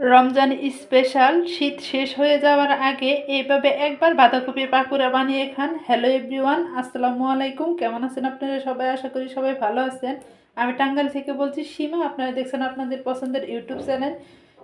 Ramzan special, শীত শেষ হয়ে যাওয়ার আগে এইভাবে একবার বাঁধাকপির পাকুড়া বানিয়ে খান। হ্যালো এভরিওয়ান আসসালামু আলাইকুম। কেমন আছেন আপনারা? সবাই আশা করি সবাই ভালো আছেন। আমি টাঙ্গাইল থেকে বলছি, সীমা। আপনারা দেখছেন আপনাদের পছন্দের ইউটিউব চ্যানেল।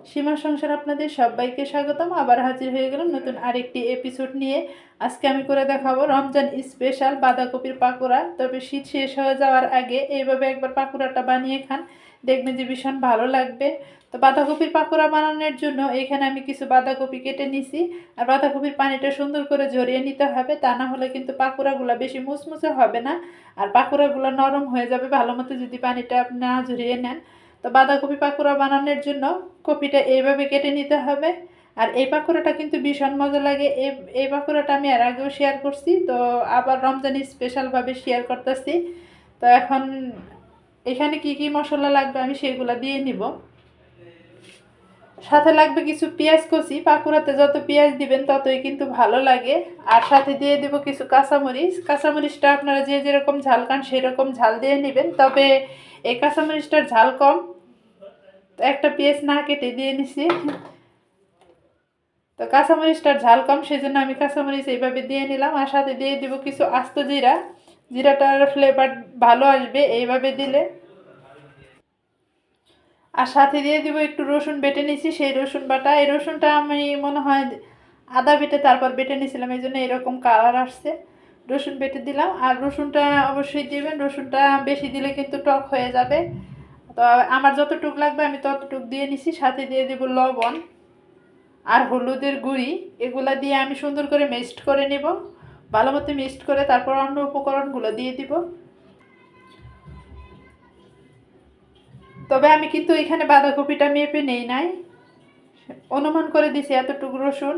সীমা সংসার আপনাদের সবাইকে স্বাগতম। আবার হাজির হয়ে গেলাম নতুন আরেকটি এপিসোড নিয়ে। আজকে আমি করে দেখাবো রমজান স্পেশাল বাঁধাকপির পাকোড়া। তবে শীত শেষ হয়ে যাওয়ার আগে এইভাবে একবার পাকোড়াটা বানিয়ে খান। দেখবেন যে ভীষণ ভালো লাগবে। তো বাঁধাকপির পাকোড়া বানানোর জন্য এখানে আমি কিছু বাঁধাকপি কেটে নিছি। আর বাঁধাকপির পানিটা সুন্দর করে ঝরিয়ে নিতে হবে। তা না হলে কিন্তু পাকোড়াগুলো বেশি মুচমুচে হবে না। আর পাকোড়াগুলো নরম হয়ে যাবে ভালো মতো যদি পানিটা না ঝরিয়ে নেন। তো বাঁধাকপি পাকোড়া বানানোর জন্য কপিটা এইভাবে কেটে নিতে হবে। আর এই পাকোড়াটা কিন্তু ভীষণ মজা লাগে। এই এই পাকোড়াটা আমি এর আগেও শেয়ার করছি, তো আবার রমজানি স্পেশালভাবে শেয়ার করতেছি। তো এখন এখানে কি কি মশলা লাগবে আমি সেগুলো দিয়ে নিব। সাথে লাগবে কিছু পেঁয়াজ কষি পাকুড়াতে যত পেঁয়াজ দিবেন ততই কিন্তু ভালো লাগে। আর সাথে দিয়ে দিব কিছু কাঁচামরিচ। কাঁচামরিচটা আপনারা যে যেরকম ঝাল খান সেরকম ঝাল দিয়ে নেবেন। তবে এই কাঁচামরিচটার ঝাল কম। একটা পেঁয়াজ না কেটে দিয়ে নিছি। তো কাঁচামরিচটার ঝাল কম সেই জন্য আমি কাঁচামরিচ এইভাবে দিয়ে নিলাম। আর সাথে দিয়ে দিব কিছু আস্ত জিরা। জিরাটার ফ্লেভার ভালো আসবে এইভাবে দিলে। আর সাথে দিয়ে দিব একটু রসুন বেটে নিছি, সেই রসুন বাটা। এই রসুনটা আমি মনে হয় আদা বেটে তারপর বেটে নিয়েছিলাম এই জন্য এরকম কালার আসছে। রসুন বেটে দিলাম, আর রসুনটা অবশ্যই দিবেন। রসুনটা বেশি দিলে কিন্তু টক হয়ে যাবে। তো আমার যতটুক লাগবে আমি ততটুক দিয়ে নিছি। সাথে দিয়ে দিব লবণ আর হলুদের গুঁড়ি। এগুলা দিয়ে আমি সুন্দর করে মিক্সড করে নেব। ভালো মতো মিক্সড করে তারপর অন্য উপকরণগুলো দিয়ে দিব। তবে আমি কিন্তু এখানে বাঁধাকপিটা মেপে নেই নাই। অনুমান করে দিছি এতটুকু রসুন।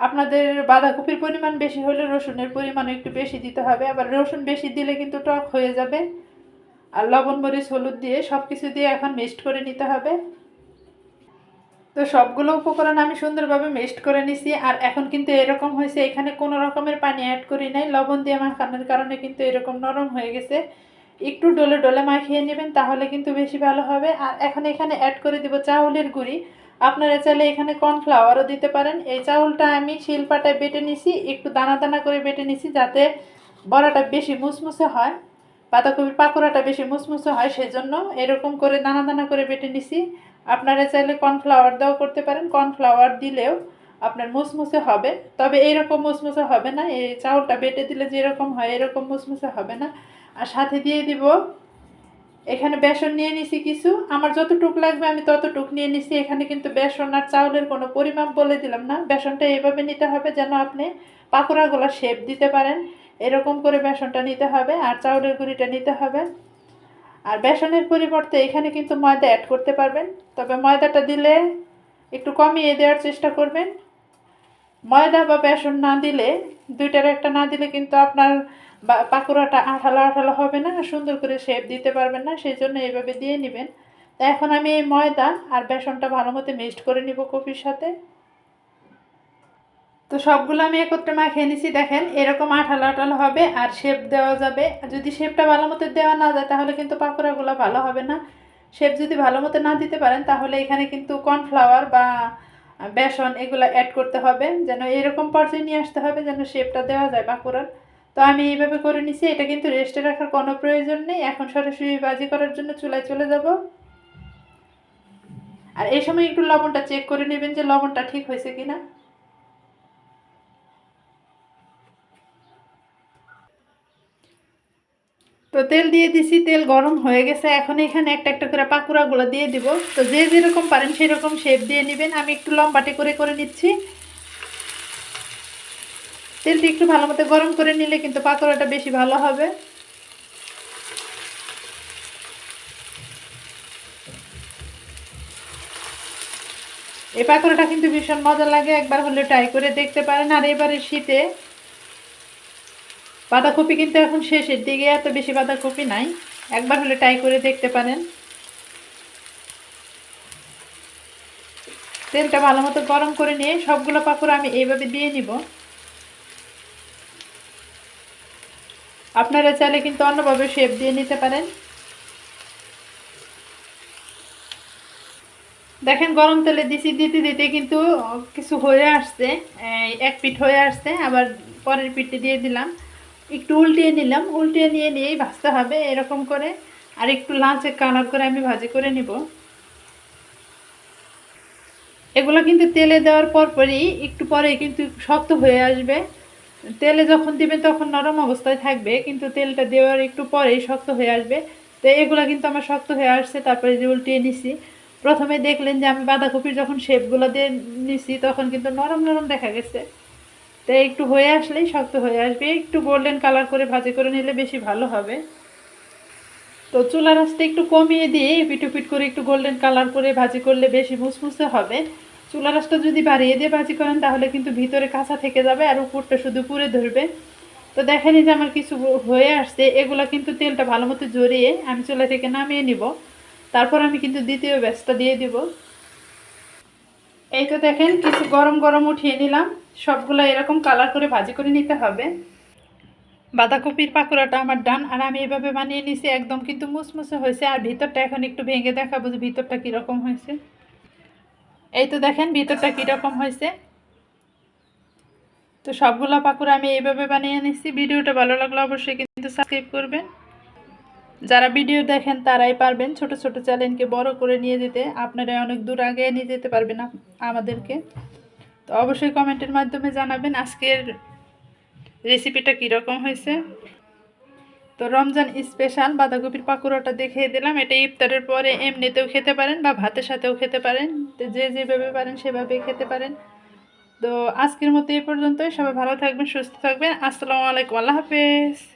আপনাদের বাঁধাকপির পরিমাণ বেশি হলে রসুনের পরিমাণ একটু বেশি দিতে হবে। আবার রসুন বেশি দিলে কিন্তু টক হয়ে যাবে। আর লবণ, মরিচ, হলুদ দিয়ে সব কিছু দিয়ে এখন মিক্সড করে নিতে হবে। তো সবগুলো উপকরণ আমি সুন্দরভাবে মিক্সড করে নিছি। আর এখন কিন্তু এরকম হয়েছে, এখানে কোনো রকমের পানি অ্যাড করি নাই। লবণ দিয়ে মাখানোর কারণে কিন্তু এরকম নরম হয়ে গেছে। একটু ডোলে ডলে মাখিয়ে নেবেন, তাহলে কিন্তু বেশি ভালো হবে। আর এখন এখানে অ্যাড করে দিব চাউলের গুঁড়ি। আপনারা চাইলে এখানে কর্নফ্লাওয়ারও দিতে পারেন। এই চাউলটা আমি শিলপাটায় বেটে নিছি, একটু দানা দানা করে বেটে নিছি যাতে বড়াটা বেশি মুসমুসে হয়, বাঁধাকপির পাকোড়াটা বেশি মুসমুসে হয়, সেজন্য এরকম করে দানা দানা করে বেটে নিছি। আপনারা চাইলে কর্নফ্লাওয়ার দেওয়া করতে পারেন। কর্নফ্লাওয়ার দিলেও আপনার মুসমুসে হবে। তবে এরকম মুসমুসে হবে না। এই চাউলটা বেটে দিলে যেরকম হয়, এরকম মুসমুসে হবে না। আর সাথে দিয়ে দিব, এখানে বেসন নিয়ে নিছি কিছু। আমার যতটুক লাগবে আমি ততটুক নিয়ে নিছি। এখানে কিন্তু বেসন আর চাউলের কোনো পরিমাপ বলে দিলাম না। বেসনটা এইভাবে নিতে হবে যেন আপনি পাকোড়াগুলো শেপ দিতে পারেন। এরকম করে বেসনটা নিতে হবে আর চাউলের গুঁড়িটা নিতে হবে। আর বেসনের পরিবর্তে এখানে কিন্তু ময়দা অ্যাড করতে পারবেন। তবে ময়দাটা দিলে একটু কমিয়ে দেওয়ার চেষ্টা করবেন। ময়দা বা বেসন না দিলে, দুইটার একটা না দিলে কিন্তু আপনার পাকোড়াটা আঠালো আঠালো হবে না, সুন্দর করে শেপ দিতে পারবেন না সেই জন্য এইভাবে দিয়ে নেবেন। এখন আমি এই ময়দা আর বেসনটা ভালো মতো মিক্সড করে নিব কপির সাথে। তো সবগুলো আমি একত্রে মাখিয়ে নিছি, দেখেন এরকম আঠালো আঠালো হবে আর শেপ দেওয়া যাবে। যদি শেপটা ভালো মতো দেওয়া না যায়, তাহলে কিন্তু পাকোড়াগুলো ভালো হবে না। শেপ যদি ভালো মতো না দিতে পারেন, তাহলে এখানে কিন্তু কর্নফ্লাওয়ার বা বেসন এগুলো অ্যাড করতে হবে, যেন এরকম পর্যায়ে নিয়ে আসতে হবে, যেন শেপটা দেওয়া যায় পাকোড়ার। তো আমি এইভাবে করে নিছি, এটা কিন্তু রেস্টে রাখার কোনো প্রয়োজন নেই। এখন সরাসরি বাজি করার জন্য চুলায় চলে যাব। আর এই সময় একটু লবণটা চেক করে নেবেন যে লবণটা ঠিক হয়েছে কিনা। তো তেল দিয়ে দিছি, তেল গরম হয়ে গেছে। এখন এখানে একটা একটা করে পাকুড়াগুলো দিয়ে দিব। তো যে যেরকম পারেন সেরকম শেপ দিয়ে নেবেন। আমি একটু লম্বাটে করে করে নিচ্ছি। তেলটি একটু ভালো মতো গরম করে নিলে কিন্তু পাকোড়াটা বেশি ভালো হবে। এই পাকোড়াটা কিন্তু ভীষণ মজা লাগে, একবার হলে ট্রাই করে দেখতে পারেন। আর এবারে শীতে বাঁধাকপি কিন্তু এখন শেষের দিকে, এত বেশি বাঁধাকপি নাই। একবার হলে ট্রাই করে দেখতে পারেন। তেলটা ভালো মতো গরম করে নিয়ে সবগুলো পাকোড়া আমি এইভাবে দিয়ে নিব। আপনারা চাইলে কিন্তু অন্যভাবে শেপ দিয়ে নিতে পারেন। দেখেন, গরম তেলে দিছি, দিতে দিতে কিন্তু কিছু হয়ে আসছে এক পিঠ হয়ে আসছে, আবার পরের পিঠে দিয়ে দিলাম। একটু উল্টিয়ে নিলাম, উল্টিয়ে নিয়ে নিয়েই ভাজতে হবে এরকম করে, আর একটু লাঞ্চে কালার করে আমি ভাজি করে নিব। এগুলো কিন্তু তেলে দেওয়ার পরপরই, একটু পরে কিন্তু শক্ত হয়ে আসবে। তেলে যখন দিবেন তখন নরম অবস্থায় থাকবে, কিন্তু তেলটা দেওয়ার একটু পরেই শক্ত হয়ে আসবে। তো এগুলো কিন্তু আমার শক্ত হয়ে আসছে, তারপরে যে উল্টিয়ে নিছি। প্রথমে দেখলেন যে আমি বাঁধাকপির যখন শেপগুলো দিয়ে নিছি, তখন কিন্তু নরম নরম দেখা গেছে। তো একটু হয়ে আসলেই শক্ত হয়ে আসবে। একটু গোল্ডেন কালার করে ভাজি করে নিলে বেশি ভালো হবে। তো চুলার আঁচটা একটু কমিয়ে দিয়ে পিটু পিট করে একটু গোল্ডেন কালার করে ভাজি করলে বেশি মুসমুসে হবে। চুলার আঁচটা যদি বাড়িয়ে দিয়ে ভাজি করেন, তাহলে কিন্তু ভিতরে কাঁচা থেকে যাবে আর উপরটা শুধু পুড়ে ধরবে। তো দেখেনি যে আমার কিছু হয়ে আসছে, এগুলো কিন্তু তেলটা ভালো মতো জড়িয়ে আমি চুলা থেকে নামিয়ে নিব। তারপর আমি কিন্তু দ্বিতীয় ব্যাচটা দিয়ে দিব। এই তো দেখেন, কিছু গরম গরম উঠিয়ে নিলাম। সবগুলো এরকম কালার করে ভাজি করে নিতে হবে। বাঁধাকপির পাকোড়াটা আমার ডান, আর আমি এভাবে বানিয়ে নিছি, একদম কিন্তু মুসমুসে হয়েছে। আর ভিতরটা এখন একটু ভেঙে দেখাবো যে ভিতরটা কীরকম হয়েছে। এই তো দেখেন, ভিতরটা কীরকম হয়েছে। তো সবগুলো পাকুড়া আমি এইভাবে বানিয়ে নিচ্ছি ভিডিওটা ভালো লাগলে অবশ্যই কিন্তু সাবস্ক্রাইব করবেন। যারা ভিডিও দেখেন, তারাই পারবেন ছোট ছোট চ্যানেলকে বড় করে নিয়ে যেতে। আপনারা অনেক দূর আগে নিয়ে যেতে পারবেন আমাদেরকে। তো অবশ্যই কমেন্টের মাধ্যমে জানাবেন আজকের রেসিপিটা কীরকম হয়েছে। তো রমজান স্পেশাল বাঁধাকপির পাকুড়াটা দেখিয়ে দিলাম। এটা ইফতারের পরে এমনিতেও খেতে পারেন বা ভাতের সাথেও খেতে পারেন। তো যে যেভাবে পারেন সেভাবে খেতে পারেন। তো আজকের মতো এই পর্যন্তই। সবাই ভালো থাকবেন, সুস্থ থাকবেন। আসসালামু আলাইকুম। আল্লাহ হাফেজ।